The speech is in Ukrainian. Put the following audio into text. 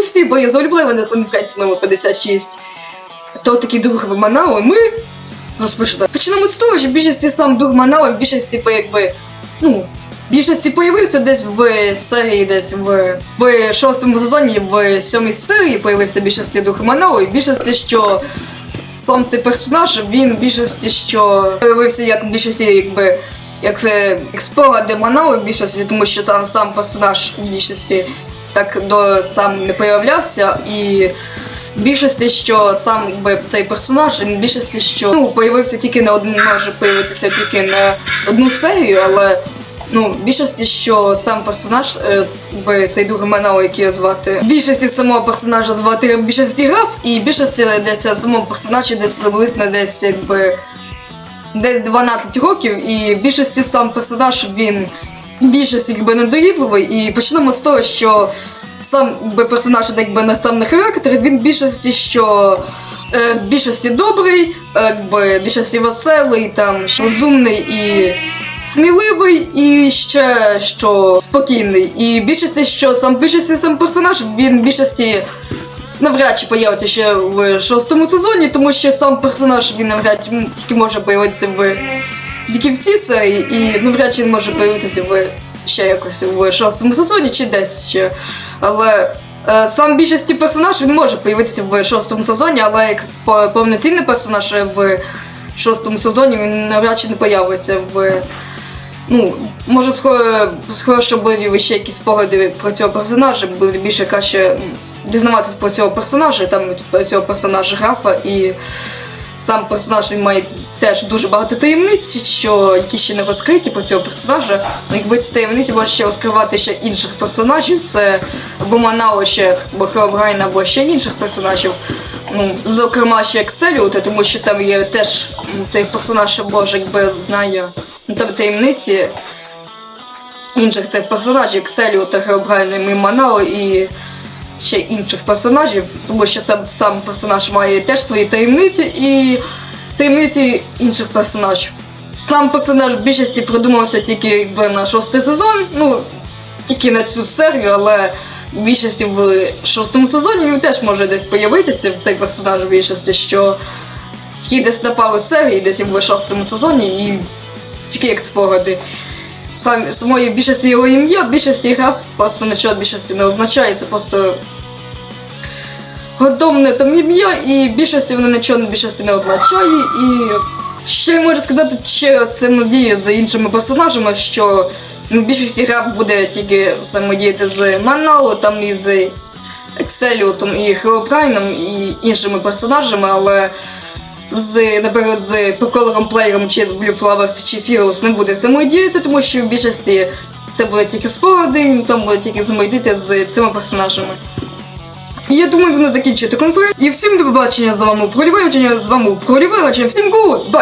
всі бої з Ольблева на конференції номер 56. То такий друг в Манау, ми розпочнемо. Почнемо з того, що в більшості сам друг Манау, в більшості по якби, ну, більшості появився десь в серії, десь в, в шостому сезоні, в сьомій серії появився в більшості друг Манау, і більшості, що сам цей персонаж, він в більшості, що появився як більшості, якби. Як, е, як спогади Манау в більшості, тому що сам сам персонаж в більшості так до сам не появлявся, і більшості, що сам якби, цей персонаж, він більшості, що ну, появився тільки на одну, може появитися тільки на одну серію, але ну, більшості, що сам персонаж, е, якби, цей другий Манау, який його звати, більшості самого персонажа звати більшості граф, і більшості десь самого персонажа десь приблизно десь якби десь 12 років, і більшості сам персонаж він в більшості якби недоїдливий. І почнемо з того, що сам якби, персонаж якби на сам на характер, він більшості, що е, більшості добрий, е, якби більшості веселий, там розумний і. Сміливий і ще що спокійний. І більшості, що сам більшості сам персонаж, він більшості навряд чи появиться ще в шостому сезоні, тому що сам персонаж він навряд тільки може появитися в в цій серії, і навряд чи він може появитися в ще якось в шостому сезоні чи десь ще. Але е, сам більшості персонаж він може появитися в шостому сезоні, але як повноцінний персонаж в шостому сезоні він навряд чи не появиться в. Ну, може, скоро, будуть ще якісь спогади про цього персонажа, буде більше краще дізнаватися про цього персонажа, там про цього персонажа графа, і сам персонаж він має теж дуже багато таємниць, що які ще не розкриті про цього персонажа. Ну, якби ці таємниці може ще розкривати ще інших персонажів, це або Манао ще, або Хеобрайн, або ще інших персонажів. Ну, зокрема, ще Екселіута, тому що там є теж цей персонаж, може, якби знає. Ну, там таємниці інших цих персонажів, Кселіо та Хеобрайна і Манао і ще інших персонажів, тому що це сам персонаж має теж свої таємниці і таємниці інших персонажів. Сам персонаж в більшості придумався тільки якби на шостий сезон, ну тільки на цю серію, але в більшості в шостому сезоні він теж може десь появитися цей персонаж в більшості, що тільки десь на пару серій, десь в шостому сезоні, і тільки як спогади. Сам, самої більшості його ім'я, більшості граф просто нічого більшості не означає, це просто готовне там ім'я, і більшості воно нічого більшості не означає. І ще я можу сказати ще взаємодію з іншими персонажами, що ну, в більшості граф буде тільки взаємодіяти з Манао, там і з Екселіотом і Хеопрайном і іншими персонажами, але з, наприклад, з проколором плеєром чи з Blue Flowers чи Fearless не буде взаємодіяти, тому що в більшості це буде тільки спогади, там буде тільки самодіяти з цими персонажами. І я думаю, вони закінчити конференцію. І всім до побачення з вами Пролівачення, з вами Пролівачення. Всім гуд! Бай!